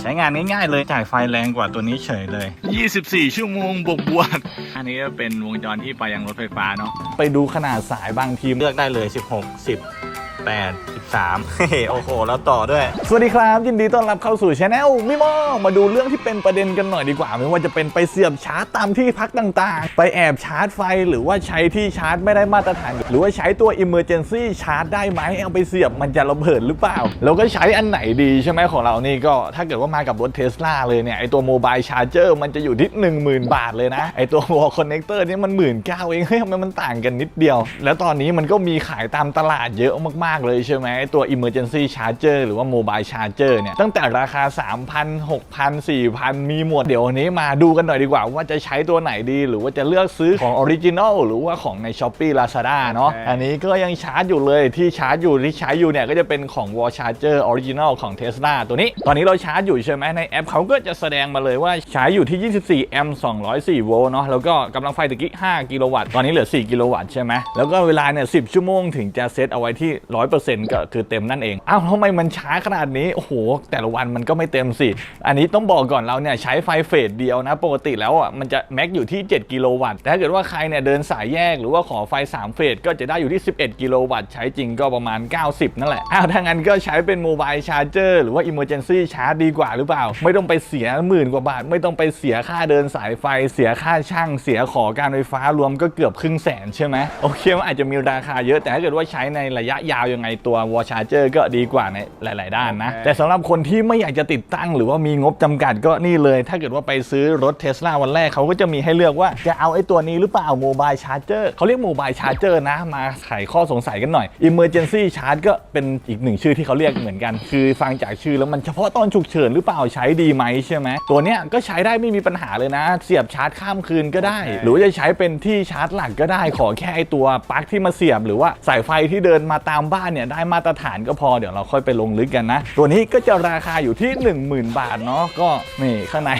ใช้งานง่ายๆเลยจ่ายไฟแรงกว่าตัวนี้เฉยเลย 24 ชั่วโมงบวกบวกๆอันนี้ก็เป็นวงจรที่ไปยังรถไฟฟ้าเนาะไปดูขนาดสายบางทีมเลือกได้เลย 16 10 8 13เฮ้โอ้โห แล้วต่อด้วย สวัสดีครับ ยินดีต้อนรับเข้าสู่ช anel มิโมมาดูเรื่องที่เป็นประเด็นกันหน่อยดีกว่า ไม่ว่าจะเป็นไปเสียบชาร์จตามที่พักต่างๆ ไปแอบชาร์จไฟหรือว่าใช้ที่ชาร์จไม่ได้มาตรฐาน หรือว่าใช้ตัว emergency ชาร์จได้ไหมเอาไปเสียบมันจะระเบิดหรือเปล่า แล้วก็ใช้อันไหนดีใช่ไหมของเรานี่ก็ถ้าเกิดว่ามากับรถเทสลาเลยเนี่ยไอตัวโมบายชาร์เจอร์มันจะอยู่ที่10,000 บาทเลยนะไอตัว wall connector นี่มันหมื่นเก้าเองเฮ้ยทำไมมันต่างกันนิดเดียว แล้วตอนนี้มันก็มีขายตามตลาดเยอะมากๆเลยใช่ไหมไอ้ตัว emergency charger หรือว่า mobile charger เนี่ย ตั้งแต่ราคา 3,000 6,000 4,000 มีหมด เดี๋ยววันนี้มาดูกันหน่อยดีกว่า ว่าจะใช้ตัวไหนดี หรือว่าจะเลือกซื้อของ original หรือว่าของใน Shopee Lazada เนาะโอเคอันนี้ก็ยังชาร์จอยู่เลยที่ชาร์จอยู่ที่ใช้อยู่เนี่ยก็จะเป็นของ wall charger original ของ Tesla ตัวนี้ ตอนนี้เราชาร์จอยู่ใช่ไหมในแอปเขาก็จะแสดงมาเลยว่าใช้อยู่ที่ 24 แอมป์ 204 โวลต์เนาะแล้วก็กำลังไฟตะกี้ 5 กิโลวัตต์ตอนนี้เหลือ 4 กิโลวัตต์ใช่ไหมแล้วก็เวลาเนี่ย 10 ชั่วโมงถึงจะเซตเอาไว้ที่100%ก็คือเต็มนั่นเอง อ้าวทำไมมันช้าขนาดนี้ โอ้โห แต่ละวันมันก็ไม่เต็มสิ อันนี้ต้องบอกก่อนเราเนี่ยใช้ไฟเฟสเดียวนะ ปกติแล้วอะมันจะแม็กอยู่ที่ 7 กิโลวัตต์แต่ถ้าเกิดว่าใครเนี่ยเดินสายแยกหรือว่าขอไฟ 3 เฟสก็จะได้อยู่ที่ 11 กิโลวัตต์ใช้จริงก็ประมาณ 90 นั่นแหละ อ้าวถ้างั้นก็ใช้เป็นโมบายชาร์เจอร์หรือว่า Emergency ชาร์จดีกว่าหรือเปล่า ไม่ต้องไปเสียหมื่นกว่าบาท ไม่ต้องไปเสียค่าเดินสายไฟ เสียค่าช่างเสียขอการไฟฟ้ารวมก็เกือบครึ่งแสนใช่ไหมโอเคมันอาจจะมีราคาเยอะแต่ถ้าเกิดว่าใช้ในระยะยาวยังไงตัว Wall Charger ก็ดีกว่าในหลาย ๆ ด้านนะโอเคแต่สำหรับคนที่ไม่อยากจะติดตั้งหรือว่ามีงบจำกัดก็นี่เลย ถ้าเกิดว่าไปซื้อรถเทสลาวันแรกเขาก็จะมีให้เลือกว่าจะเอาไอ้ตัวนี้หรือเปล่าโมบายชาร์เจอร์เขาเรียกโมบายชาร์เจอร์นะ มาไขข้อสงสัยกันหน่อย Emergency Charge ก็เป็นอีกหนึ่งชื่อที่เขาเรียกเหมือนกัน คือฟังจากชื่อแล้วมันเฉพาะตอนฉุกเฉินหรือเปล่าใช้ดีไหมใช่ไหมตัวเนี้ยก็ใช้ได้ไม่มีปัญหาเลยนะ เสียบชาร์จข้ามคืนก็ได้ หรือว่าจะใช้เป็นที่ชาร์จหลักก็ได้ขอแค่ไอ้ตัวปลั๊กที่มาเสียบ หรือว่าสายไฟที่เดินมาตามบ้านเนี่ยได้มาตรฐานก็พอเดี๋ยวเราค่อยไปลงลึกกันนะ ตัวนี้ก็จะราคาอยู่ที่ 10,000 บาทเนาะก็นี่ข้างใน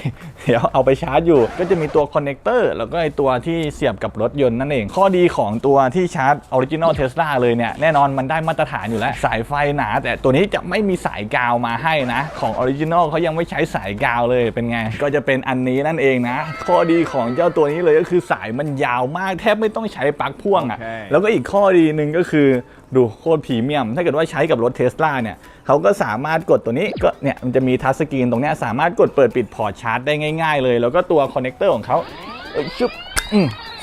เดี๋ยวเอาไปชาร์จอยู่ ก็จะมีตัวคอนเน c เตอร์แล้วก็ไอตัวที่เสียบกับรถยนต์นั่นเอง ข้อดีของตัวที่ชาร์จออริจินอลเทสลาเลยเนี่ยแน่นอนมันได้มาตรฐานอยู่แล้ว สายไฟหนา แต่ตัวนี้จะไม่มีสายกาวมาให้นะ ของออริจินอลเขายังไม่ใช้สายกาวเลยเป็นไง ก็จะเป็นอันนี้นั่นเองนะ ข้อดีของเจ้าตัวนี้เลยก็คือสายมันยาวมากแทบไม่ต้องใช้ปลั๊กพ่วงอะ่ะโอเคแล้วก็อีกข้อดีหนึ่งก็คือ ดูโคตรพรีเมียม ถ้าเกิดว่าใช้กับรถเทสลาเนี่ยเขาก็สามารถกดตัวนี้ก็เนี่ยมันจะมีทัชสกรีนตรงนี้สามารถกดเปิดปิดพอร์ตชาร์จได้ง่ายๆเลย แล้วก็ตัวคอนเนคเตอร์ของเขาชุบ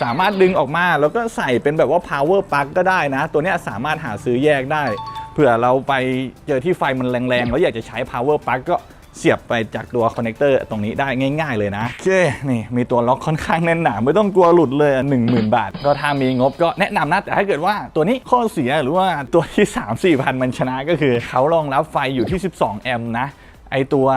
สามารถดึงออกมาแล้วก็ใส่เป็นแบบว่า power plug ก็ได้นะ ตัวนี้สามารถหาซื้อแยกได้ เผื่อเราไปเจอที่ไฟมันแรงๆ แล้วอยากจะใช้ power plug ก็ เสียบไปจากตัวคอนเน c เตอร์ตรงนี้ได้ง่าย ๆ เลยนะโอเคนี่มีตัวล็อกค่อนข้างแน่นหนาไม่ต้องกลัวหลุดเลยหนึ่งหมื่นบาท ก็ถ้ามีงบก็แนะนำนะ แต่ถ้าเกิดว่าตัวนี้ข้อเสียหรือว่าตัวที่ 3 4พันมันชนะก็คือ เขารองรับไฟอยู่ที่ 12 แอมป์นะไอตัว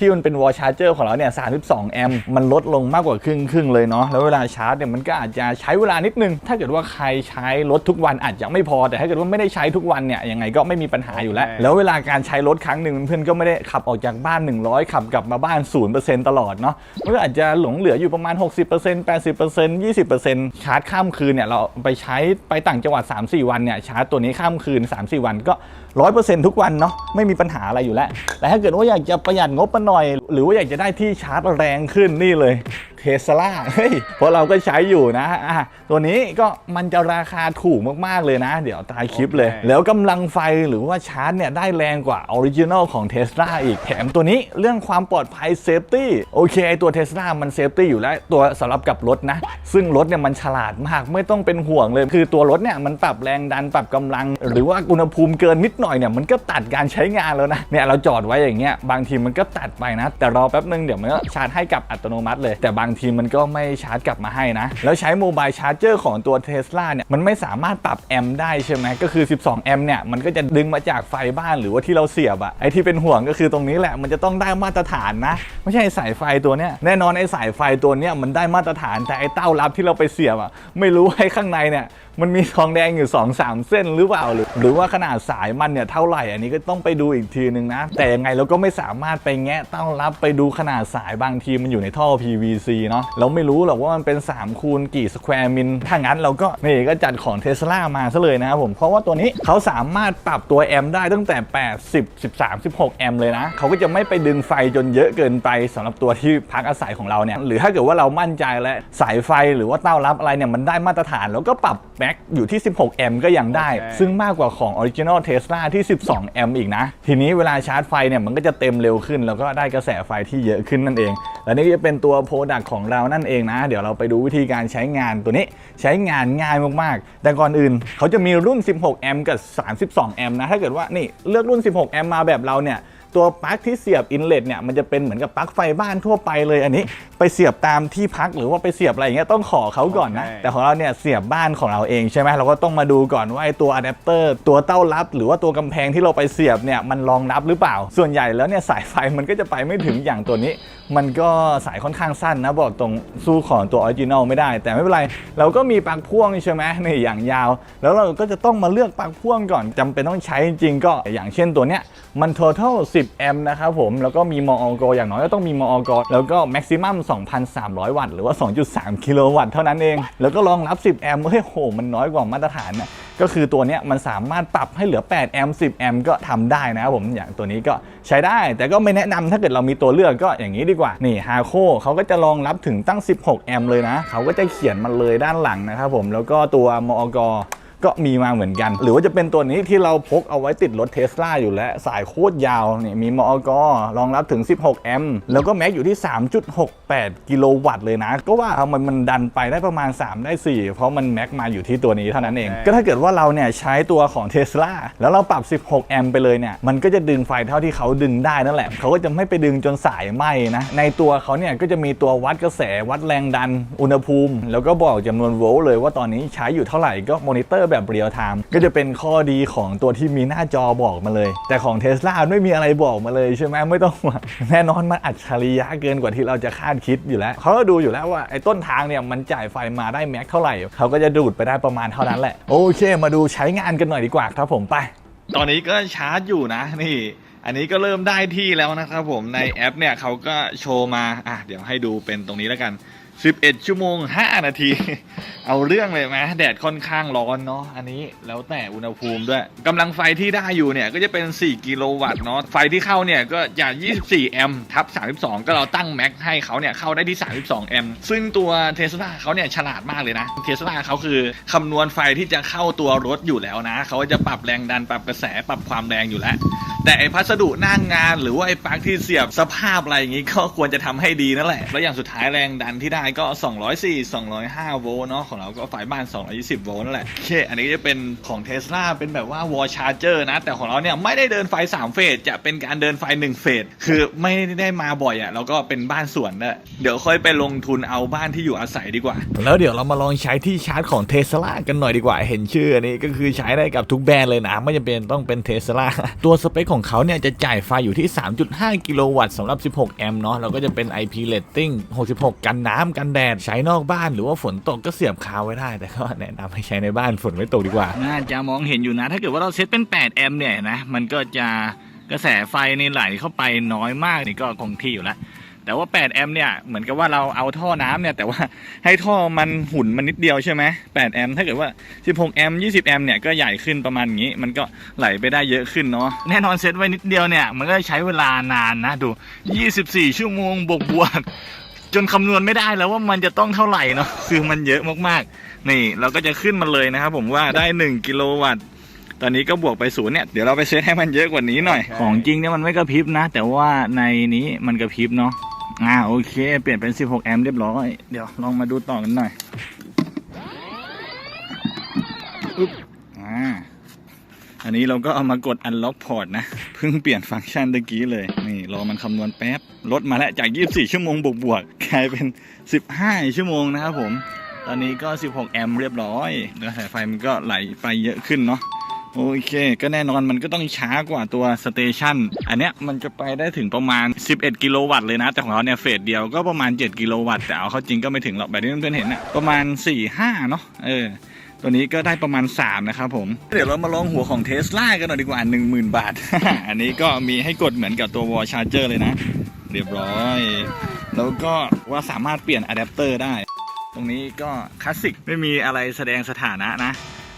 ที่มันเป็นวอลชาร์เจอร์ของเราเนี่ย32 แอมป์มันลดลงมากกว่าครึ่งครึ่งๆเลยเนาะแล้วเวลาชาร์จเนี่ยมันก็อาจจะใช้เวลานิดนึง ถ้าเกิดว่าใครใช้รถทุกวันอาจจะไม่พอแต่ถ้าเกิดว่าไม่ได้ใช้ทุกวันเนี่ยยังไงก็ไม่มีปัญหาอยู่แล้วโอเคแล้วเวลาการใช้รถครั้งหนึ่งเพื่อนก็ไม่ได้ขับออกจากบ้าน 100 ขับกลับมาบ้าน 0%ตลอดเนาะมันก็อาจจะหลงเหลืออยู่ประมาณ 60% 80% 20%ชาร์จข้ามคืนเนี่ยเราไปใช้ไปต่างจังหวัด 3-4 วันเนี่ยชาร์จตัวนี้ข้ามคืน 3-4 วันก็ 100%ทุกวันเนาะไม่มีปัญหาอะไรอยู่แล้วแต่ถ้าเกิดว่าอยากจะประหยัดงบมาหน่อย หรือว่าอยากจะได้ที่ชาร์จแรงขึ้นนี่เลย เทสลาเฮ้ยเพราะเราก็ใช้อยู่นะอะตัวนี้ก็มันจะราคาถูกมากๆเลยนะ เดี๋ยวตายคลิปเลยโอเคแล้วกำลังไฟหรือว่าชาร์จเนี่ยได้แรงกว่าออริจินอลของ Tesla อีกแถมตัวนี้เรื่องความปลอดภัยเซฟตี้โอเคไอ้ตัว Tesla มันเซฟตี้อยู่แล้วตัวสำหรับกับรถนะ ซึ่งรถเนี่ยมันฉลาดมากไม่ต้องเป็นห่วงเลย คือตัวรถเนี่ยมันปรับแรงดันปรับกำลัง หรือว่าอุณหภูมิเกินนิดหน่อยเนี่ยมันก็ตัดการใช้งานแล้วนะเนี่ยเราจอดไว้อย่างเงี้ยบางทีมันก็ตัดไปนะ แต่รอแป๊บนึงเดี๋ยวมันก็ชาร์จให้กลับอัตโนมัติเลยแต่บางางทีมันก็ไม่ชาร์จกลับมาให้นะ แล้วใช้โมบายชาร์จเจอร์ของตัว Tesla เนี่ย มันไม่สามารถปรับแอมป์ได้ใช่ไหมก็คือ 12 แอมป์เนี่ย มันก็จะดึงมาจากไฟบ้านหรือว่าที่เราเสียบอะไอที่เป็นห่วงก็คือตรงนี้แหละ มันจะต้องได้มาตรฐานนะ ไม่ใช่สายไฟตัวเนี้ยแน่นอนไอสายไฟตัวเนี้ยมันได้มาตรฐานแต่ไอเต้ารับที่เราไปเสียบอะไม่รู้ไอข้างในเนี่ย มันมีทองแดงอยู่2 3เส้นหรือเปล่าหรือ หรือว่าขนาดสายมันเนี่ยเท่าไหร่อันนี้ก็ต้องไปดูอีกทีนึงนะ แต่ยังไงเราก็ไม่สามารถไปแงะเต้ารับไปดูขนาดสายบางทีมันอยู่ในท่อ PVC เนาะเราไม่รู้หรอกว่ามันเป็น3คูณกี่สแควร์มิลถ้างั้นเราก็นี่ก็จัดของเทสลามาซะเลยนะครับผมเพราะว่าตัวนี้เขาสามารถปรับตัวแอมป์ได้ตั้งแต่ 80 13 16 แอมป์เลยนะเขาก็จะไม่ไปดึงไฟจนเยอะเกินไปสำหรับตัวที่พักอาศัยของเราเนี่ยหรือถ้าเกิดว่าเรามั่นใจและสายไฟหรือว่าเต้ารับอะไรเนี่ยมันได้มาตรฐานแล้วก็ปรับแมกอยู่ที่ 16 แอมป์ก็ยังได้ โอเค ซึ่งมากกว่าของ Original Tesla ที่ 12 แอมป์อีกนะ ทีนี้เวลาชาร์จไฟเนี่ยมันก็จะเต็มเร็วขึ้น แล้วก็ได้กระแสไฟที่เยอะขึ้นนั่นเอง และนี่ก็จะเป็นตัวโปรดักของเรานั่นเองนะ เดี๋ยวเราไปดูวิธีการใช้งานตัวนี้ใช้งานง่ายมากๆ แต่ก่อนอื่น เขาจะมีรุ่น 16 แอมป์กับ 32 แอมป์นะถ้าเกิดว่านี่เลือกรุ่น 16 แอมป์มาแบบเราเนี่ย ตัวปลั๊กที่เสียบอินเลตเนี่ยมันจะเป็นเหมือนกับปลั๊กไฟบ้านทั่วไปเลยอันนี้ ไปเสียบตามที่พักหรือว่าไปเสียบอะไรอย่างเงี้ยต้องขอเขาก่อนนะโอเคแต่ของเราเนี่ยเสียบบ้านของเราเองใช่ไหมเราก็ต้องมาดูก่อนว่าไอ้ตัวอะแดปเตอร์ตัวเต้ารับ หรือว่าตัวกำแพงที่เราไปเสียบเนี่ยมันรองรับหรือเปล่า ส่วนใหญ่แล้วเนี่ยสายไฟมันก็จะไปไม่ถึงอย่างตัวนี้ มันก็สายค่อนข้างสั้นนะบอกตรงสู้ของตัวออริจินอลไม่ได้ แต่ไม่เป็นไรเราก็มีปลั๊กพ่วงใช่ไหมนี่อย่างยาว แล้วเราก็จะต้องมาเลือกปลั๊กพ่วงก่อนจำเป็นต้องใช้จริงๆก็อย่างเช่นตัวเนี้ยมัน total 10 แอมป์นะครับผมแล้วก็มีมออกอย่างน้อยก็ต้องมีมออกแล้วก็ maximum 2,300 วัตต์หรือว่า 2.3 กิโลวัตต์เท่านั้นเอง แล้วก็รองรับ 10 แอมป์เฮ้ยโห มันน้อยกว่ามาตรฐานน่ะก็คือตัวเนี้ยมันสามารถปรับให้เหลือ 8 แอมป์ 10 แอมป์ก็ทำได้นะครับผม อย่างตัวนี้ก็ใช้ได้ แต่ก็ไม่แนะนำถ้าเกิดเรามีตัวเลือกก็อย่างนี้ดีกว่า นี่ฮาโคเขาก็จะรองรับถึงตั้ง 16 แอมป์เลยนะ เขาก็จะเขียนมันเลยด้านหลังนะครับผม แล้วก็ตัวมอก ก็มีมาเหมือนกัน หรือว่าจะเป็นตัวนี้ที่เราพกเอาไว้ติดรถเทสลาอยู่แล้ว สายโคตรยาวนี่มีมอกรองรับถึง 16 แอมป์แล้วก็แม็กอยู่ที่ 3.68 กิโลวัตต์เลยนะ ก็ว่าทำไมมันดันไปได้ประมาณ 3 ได้ 4 เพราะมันแม็กมาอยู่ที่ตัวนี้เท่านั้นเองโอเคก็ถ้าเกิดว่าเราเนี่ยใช้ตัวของเทสลาแล้วเราปรับ 16 แอมป์ไปเลยเนี่ยมันก็จะดึงไฟเท่าที่เขาดึงได้นั่นแหละเขาก็จะไม่ไปดึงจนสายไหม้นะในตัวเขาเนี่ยก็จะมีตัววัดกระแสวัดแรงดันอุณหภูมิ แล้วก็บอกจำนวนโวลต์เลยว่าตอนนี้ใช้อยู่เท่าไหร่ก็มอนิเตอร์แบบเรียลไทม์ก็จะเป็นข้อดีของตัวที่มีหน้าจอบอกมาเลย แต่ของเทสลาไม่มีอะไรบอกมาเลยใช่ไหมไม่ต้องห่วงแน่นอนมันอัจฉริยะเกินกว่าที่เราจะคาดคิดอยู่แล้วเขาก็ดูอยู่แล้วว่าไอ้ต้นทางเนี่ยมันจ่ายไฟมาได้แม็กเท่าไหร่เขาก็จะดูดไปได้ประมาณเท่านั้นแหละโอเค มาดูใช้งานกันหน่อยดีกว่าครับผมไป ตอนนี้ก็ชาร์จอยู่นะนี่อันนี้ก็เริ่มได้ที่แล้วนะครับผมในแอปเนี่ยเขาก็โชว์มาอะเดี๋ยวให้ดูเป็นตรงนี้แล้วกัน 11 ชั่วโมง 5 นาที เอาเรื่องเลยไหมแดดค่อนข้างร้อนเนาะอันนี้แล้วแต่อุณหภูมิด้วยกำลังไฟที่ได้อยู่เนี่ยก็จะเป็น 4 กิโลวัตต์เนาะไฟที่เข้าเนี่ยก็จาก 24 แอมป์ทับ 32 ก็เราตั้งแม็กให้เขาเนี่ยเข้าได้ที่ 32 แอมป์ซึ่งตัวเทสลาเขาเนี่ยฉลาดมากเลยนะเทสลาเขาคือคำนวณไฟที่จะเข้าตัวรถอยู่แล้วนะเขาจะปรับแรงดันปรับกระแสปรับความแรงอยู่แล้วแต่ไอพัสดุหน้างงาน หรือว่าไอปลั๊กที่เสียบสภาพอะไรอย่างงี้ก็ควรจะทำให้ดีนั่นแหละ แล้วอย่างสุดท้ายแรงดันที่ได้ก็ 204 205 โวลต์เนาะของเราก็ไฟบ้าน 220 โวลต์นั่นแหละโอเคอันนี้จะเป็นของเทสลาเป็นแบบว่าวอลชาร์เจอร์นะ แต่ของเราเนี่ยไม่ได้เดินไฟ 3 เฟสจะเป็นการเดินไฟ 1 เฟสคือไม่ได้มาบ่อยอะ่ะแล้วก็เป็นบ้านสวนด้เดี๋ยวค่อยไปลงทุนเอาบ้านที่อยู่อาศัยดีกว่า แล้วเดี๋ยวเรามาลองใช้ที่ชาร์จของเทสลากันหน่อยดีกว่าเห็นชื่ออันนี้ก็คือใช้ได้กับทุกแบรนด์เลยนะไม่จำเป็นต้องเป็นเทสลาตัวสเปคของเขาเนี่ยจะจ่ายไฟอยู่ที่ 3.5 กิโลวัตต์สำหรับ 16 แอมป์เนาะแล้วก็จะเป็น IP rating 66 กันน้ำกันแดด ใช้นอกบ้านหรือว่าฝนตกก็เสียบคาไว้ได้ แต่ก็แนะนำให้ใช้ในบ้านฝนไม่ตกดีกว่า น่าจะมองเห็นอยู่นะ ถ้าเกิดว่าเราเซตเป็น 8 แอมป์เนี่ยนะ มันก็จะกระแสไฟในไหลเข้าไปน้อยมากนี่ก็คงที่อยู่แล้ว แต่ว่า 8 แอมป์เนี่ย เหมือนกับว่าเราเอาท่อน้ำเนี่ย แต่ว่าให้ท่อมันหุ่นมันนิดเดียวใช่ไหม8แอมป์ถ้าเกิดว่า 16 แอมป์20 แอมป์เนี่ย ก็ใหญ่ขึ้นประมาณงนี้ มันก็ไหลไปได้เยอะขึ้นเนาะ แน่นอนเซตไว้นิดเดียวเนี่ย มันก็ใช้เวลานานนะ ดู 24 ชั่วโมงบวกบวกจนคำนวณไม่ได้แล้วว่ามันจะต้องเท่าไหร่เนาะ คือมันเยอะมากๆ นี่เราก็จะขึ้นมาเลยนะครับผมว่าได้ 1 กิโลวัตต์ตอนนี้ก็บวกไปศูนย์เนี่ย เดี๋ยวเราไปเซตให้มันเยอะกว่านี้หน่อย ของจริงเนี่ยมันไม่กระพริบนะ แต่ว่าในนี้มันกระพริบเนาะ อ่าโอเค เปลี่ยนเป็น 16 แอมป์เรียบร้อย เดี๋ยวลองมาดูต่อกันหน่อยอึ๊บอ่าอันนี้เราก็เอามากด unlock port นะ เพิ่งเปลี่ยนฟังก์ชันตะกี้เลย นี่รอมันคำนวณแป๊บ ลดมาแล้วจาก 24 ชั่วโมงบวกบวกๆกลายเป็น 15 ชั่วโมงนะครับผม ตอนนี้ก็ 16 แอมป์เรียบร้อยกระแสายไฟมันก็ไหลไปเยอะขึ้นเนาะ โอเค ก็แน่นอนมันก็ต้องช้ากว่าตัวสเตชันอันเนี้ยมันจะไปได้ถึงประมาณ 11 กิโลวัตต์เลยนะ แต่ของเราเนี่ยเฟสเดียวก็ประมาณ 7 กิโลวัตต์ แต่เอาเข้าจริงก็ไม่ถึงหรอกแบบที่เพื่อนๆเห็นอะประมาณ 4-5 เนาะเออตัวนี้ก็ได้ประมาณ 3 นะครับผม เดี๋ยวเรามาลองหัวของเทสลากันหน่อยดีกว่า 10,000 บาท อันนี้ก็มีให้กดเหมือนกับตัววอลชาร์เจอร์เลยนะ เรียบร้อย แล้วก็ว่าสามารถเปลี่ยนอะแดปเตอร์ได้ ตรงนี้ก็คลาสสิกไม่มีอะไรแสดงสถานะนะ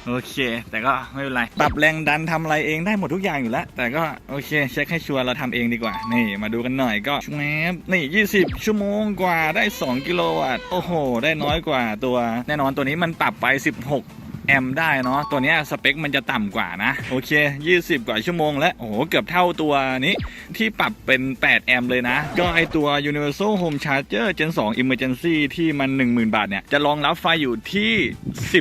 โอเค แต่ก็ไม่เป็นไร ปรับแรงดันทำอะไรเองได้หมดทุกอย่างอยู่แล้ว แต่ก็โอเค เช็คให้ชัวร์เราทำเองดีกว่า นี่มาดูกันหน่อยก็แมบนี่ 20 ชั่วโมงกว่าได้ 2 กิโลวัตต์ โอ้โห ได้น้อยกว่าตัว แน่นอนตัวนี้มันปรับไป 16 แอมป์ได้เนาะตัวนี้สเปคมันจะต่ำกว่านะ โอเค 20 กว่าชั่วโมงแล้วโอ้โห เกือบเท่าตัวนี้ที่ปรับเป็น 8 แอมป์เลยนะ ก็ไอตัว Universal Home Charger Gen 2 Emergency ที่มัน 10,000 บาทเนี่ย จะรองรับไฟอยู่ที่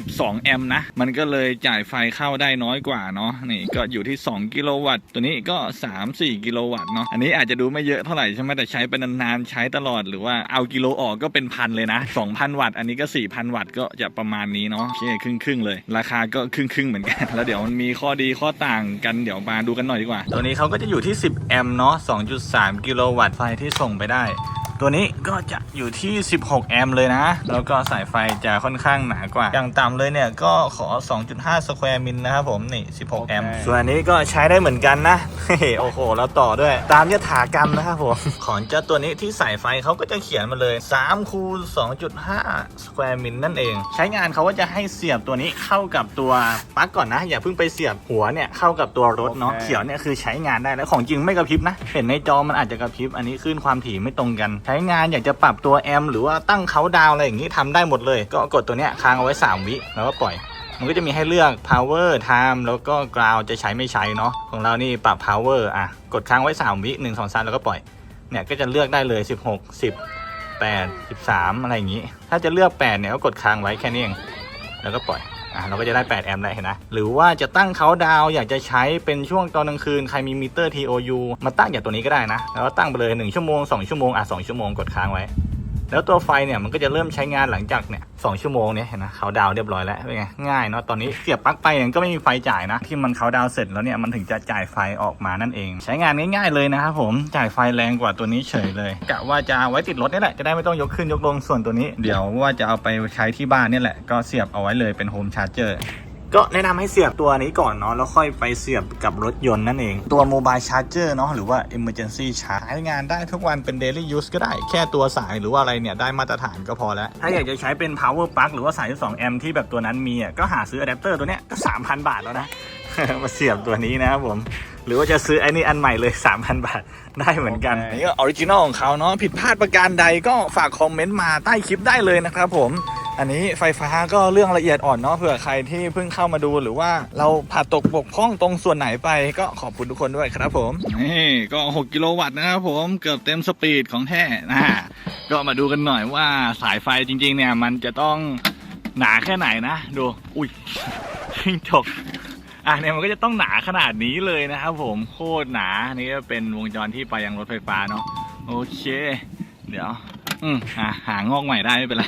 12 แอมป์นะ มันก็เลยจ่ายไฟเข้าได้น้อยกว่าเนาะนี่ก็อยู่ที่ 2 กิโลวัตต์ ตัวนี้ก็ 3-4 กิโลวัตต์เนาะอันนี้อาจจะดูไม่เยอะเท่าไหร่ใช่ไหมแต่ใช้ไปนานๆใช้ตลอดหรือว่าเอากิโลออกก็เป็นพันเลยนะ2,000 วัตต์อันนี้ก็ 4,000 วัตต์ก็จะประมาณนี้เนาะโอเคครึ่งๆเลยราคาก็ครึ่งๆเหมือนกัน แล้วเดี๋ยวมันมีข้อดีข้อต่างกันเดี๋ยวมาดูกันหน่อยดีกว่า ตัวนี้เขาก็จะอยู่ที่ 10 แอมป์เนาะ 2.3 กิโลวัตต์ไฟที่ส่งไปได้ ตัวนี้ก็จะอยู่ที่ 16 แอมป์เลยนะ แล้วก็สายไฟจะค่อนข้างหนากว่า อย่างต่ำเลยเนี่ยก็ขอ 2.5 สแควร์มิลนะครับผม นี่ 16 แอมป์ ส่วนอันนี้ก็ใช้ได้เหมือนกันนะ โอ้โห แล้วต่อด้วย ตามยถากรรมนะครับผม ของเจ้าตัวนี้ที่สายไฟเขาก็จะเขียนมาเลย3คูณ2.5 สแควร์มิลนั่นเอง ใช้งานเขาก็จะให้เสียบตัวนี้เข้ากับตัวปลั๊กก่อนนะ อย่าเพิ่งไปเสียบหัวเนี่ยเข้ากับตัวรถเนาะ เขียวเนี่ยคือใช้งานได้แล้วของจริงไม่กระพริบนะ เห็นในจอมันอาจจะกระพริบ อันนี้ขึ้นความถี่ไม่ตรงกันใช้งานอยากจะปรับตัวแอมหรือว่าตั้งเขาดาวอะไรอย่างนี้ทำได้หมดเลย ก็กดตัวเนี้ยค้างเอาไว้ 3 วิแล้วก็ปล่อย มันก็จะมีให้เลือก power time แล้วก็ ground จะใช้ไม่ใช้เนาะของเรานี่ปรับ power อะกดค้างไว้ 3 วิ1 2 3แล้วก็ปล่อยเนี่ยก็จะเลือกได้เลย 16 10 8 13 อะไรอย่างนี้ ถ้าจะเลือก 8 เนี่ยก็กดค้างไว้แค่นี้เอง แล้วก็ปล่อย อะเราก็จะได้8แอมป์ได้เห็นนะหรือว่าจะตั้งเขาดาวอยากจะใช้เป็นช่วงตอนกลางคืนใครมีมิเตอร์ TOU มาตั้งอย่างตัวนี้ก็ได้นะแล้วตั้งไปเลย1ชั่วโมง2ชั่วโมงอะ2ชั่วโมงกดค้างไว้ แล้วตัวไฟเนี่ยมันก็จะเริ่มใช้งานหลังจากเนี่ยสชั่วโมงเนี่ยเห็นนะเขาดาวเรียบร้อยแล้วเป็นไงง่ายเนาะตอนนี้เสียบปลั๊กไปเนี่ยก็ไม่มีไฟจ่ายนะ ที่มันเขาดาวเสร็จแล้วเนี่ยมันถึงจะจ่ายไฟออกมานั่นเอง ใช้งานง่ายๆเลยนะครับผมจ่ายไฟแรงกว่าตัวนี้เฉยเลยกะว่าจะไว้ติดรถนี่แหละจะได้ไม่ต้องยกขึ้นยกลงส่วนตัวนี้ เดี๋ยวว่าจะเอาไปใช้ที่บ้านนี่แหละก็เสียบเอาไว้เลยเป็นโฮมชาร์เจอร์ ก็แนะนำให้เสียบตัวนี้ก่อนเนาะแล้วค่อยไปเสียบกับรถยนต์นั่นเอง ตัวโมบายชาร์เจอร์เนาะหรือว่า Emergency Charge ใช้งานได้ทุกวันเป็น Daily Use ก็ได้แค่ตัวสายหรือว่าอะไรเนี่ยได้มาตรฐานก็พอแล้ว ถ้าอยากจะใช้เป็น Power Plug หรือว่าสาย12แอมป์ที่แบบตัวนั้นมีอะก็หาซื้ออะแดปเตอร์ตัวเนี้ยก็ 3,000 บาทแล้วนะ มาเสียบตัวนี้นะครับผมหรือว่าจะซื้อไอ้นี่อันใหม่เลย 3,000 บาท ได้เหมือนกันอันนี้ก็ออริจินอลของเขาเนาะผิดพลาดประการใดก็ฝากคอมเมนต์มาใต้คลิปได้เลยนะครับผม อันนี้ไฟฟ้าก็เรื่องละเอียดอ่อนเนาะเผื่อใครที่เพิ่งเข้ามาดูหรือว่าเราผ่าตกบกพร่องตรงส่วนไหนไปก็ขอบคุณทุกคนด้วยครับผมนี่ก็ 6 กิโลวัตต์นะครับผมเกือบเต็มสปีดของแท้นะก็มาดูกันหน่อยว่าสายไฟจริง ๆ เนี่ย มันจะต้องหนาแค่ไหนนะดูอุ้ยชิงจกอะเนี่ยมันก็จะต้องหนาขนาดนี้เลยนะครับผมโคตรหนาอันนี่ก็เป็นวงจรที่ไปยังรถไฟฟ้าเนาะโอเค เดี๋ยว อืมอะหางอกใหม่ได้ไม่เป็นไร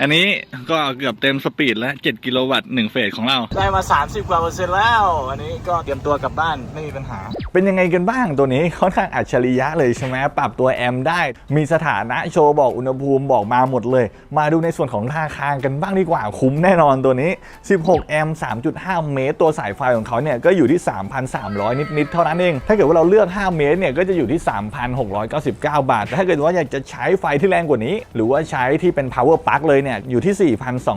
อันนี้ก็เกือบเต็มสปีดแล้ว 7 กิโลวัตต์1เฟสของเรา ได้มา 30กว่าเปอร์เซ็นต์แล้ว อันนี้ก็เตรียมตัวกลับบ้านไม่มีปัญหา เป็นยังไงกันบ้างตัวนี้ค่อนข้างอัจฉริยะเลยใช่ไหมปรับตัวแอมป์ได้ มีสถานะโชว์บอกอุณหภูมิบอกมาหมดเลย มาดูในส่วนของราคากันบ้างดีกว่าคุ้มแน่นอนตัวนี้ 16 แอมป์3.5 เมตร ตัวสายไฟของเขาเนี่ยก็อยู่ที่ 3,300 นิดๆเท่านั้นเอง ถ้าเกิดว่าเราเลือก 5 เมตรเนี่ยก็จะอยู่ที่ 3,699 บาทแต่ถ้าเกิดว่าอยากจะใช้ไฟที่แรงกว่านี้ หรือว่าใช้ที่เป็น power plug เลยเนี่ยอยู่ที่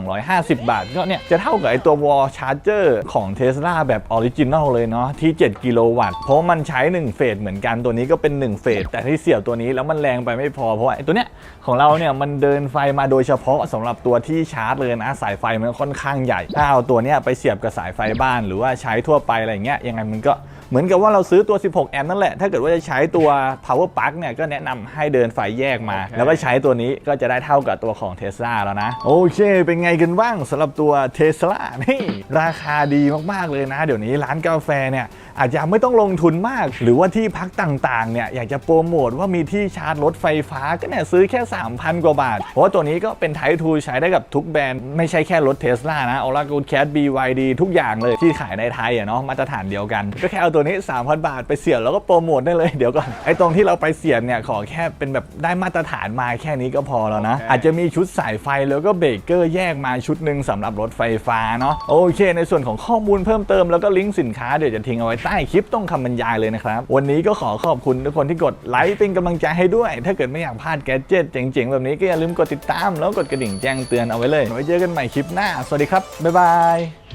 4,250 บาท ก็เนี่ยจะเท่ากับไอตัว wall charger ของ Tesla แบบออริจินอลเลยเนาะที่ 7 กิโลวัตต์ เพราะมันใช้ 1 เฟสเหมือนกันตัวนี้ก็เป็น 1 เฟส แต่ที่เสียบตัวนี้แล้วมันแรงไปไม่พอ เพราะไอตัวเนี้ยของเราเนี่ยมันเดินไฟมาโดยเฉพาะสำหรับตัวที่ชาร์จเลยนะสายไฟมันค่อนข้างใหญ่ ถ้าเอาตัวเนี้ยไปเสียบกับสายไฟบ้าน หรือว่าใช้ทั่วไปอะไรเงี้ยยังไงมันก็ เหมือนกับว่าเราซื้อตัว 16 แอมป์นั่นแหละ ถ้าเกิดว่าจะใช้ตัว power plug เนี่ย ก็แนะนำให้เดินไฟแยกมา แล้วก็ใช้ตัวนี้ก็จะได้เท่ากับตัวของ Tesla แล้วนะ โอเค เป็นไงกันบ้างสำหรับตัว Tesla นี่ ราคาดีมาก ๆ เลยนะ เดี๋ยวนี้ร้านกาแฟเนี่ย อาจจะไม่ต้องลงทุนมาก หรือว่าที่พักต่างๆเนี่ยอยากจะโปรโมทว่ามีที่ชาร์จรถไฟฟ้าก็เนี่ยซื้อแค่ 3,000 กว่าบาท เพราะว่าตัวนี้ก็เป็นไททูใช้ได้กับทุกแบรนด์ไม่ใช่แค่รถเทสลานะออร่ากูดแคท BYD ทุกอย่างเลยที่ขายในไทยอะเนาะมาตรฐานเดียวกัน ก็แค่เอาตัวนี้ 3,000 บาทไปเสียบแล้วก็โปรโมทได้เลยเดี๋ยวก่อนไอ้ตรงที่เราไปเสียบเนี่ยขอแค่เป็นแบบได้มาตรฐานมาแค่นี้ก็พอแล้วนะ อาจจะมีชุดสายไฟแล้วก็เบรกเกอร์แยกมาชุดหนึ่งสำหรับรถไฟฟ้าเนาะโอเค ในส่วนของข้อมูลเพิ่มเติมแล้วก็ลิงก์สินค้าเดี๋ยวจะทิ้งเอาไว้ใต้คลิปต้องคำบรรยายเลยนะครับ วันนี้ก็ขอขอบคุณทุกคนที่กดไลค์เป็นกำลังใจให้ด้วย ถ้าเกิดไม่อยากพลาดแกดเจิตเจ๋งๆ แบบนี้ก็อย่าลืมกดติดตามแล้วกดกระดิ่งแจ้งเตือนเอาไว้เลยไว้เจอกันใหม่คลิปหน้า สวัสดีครับ บ๊ายบาย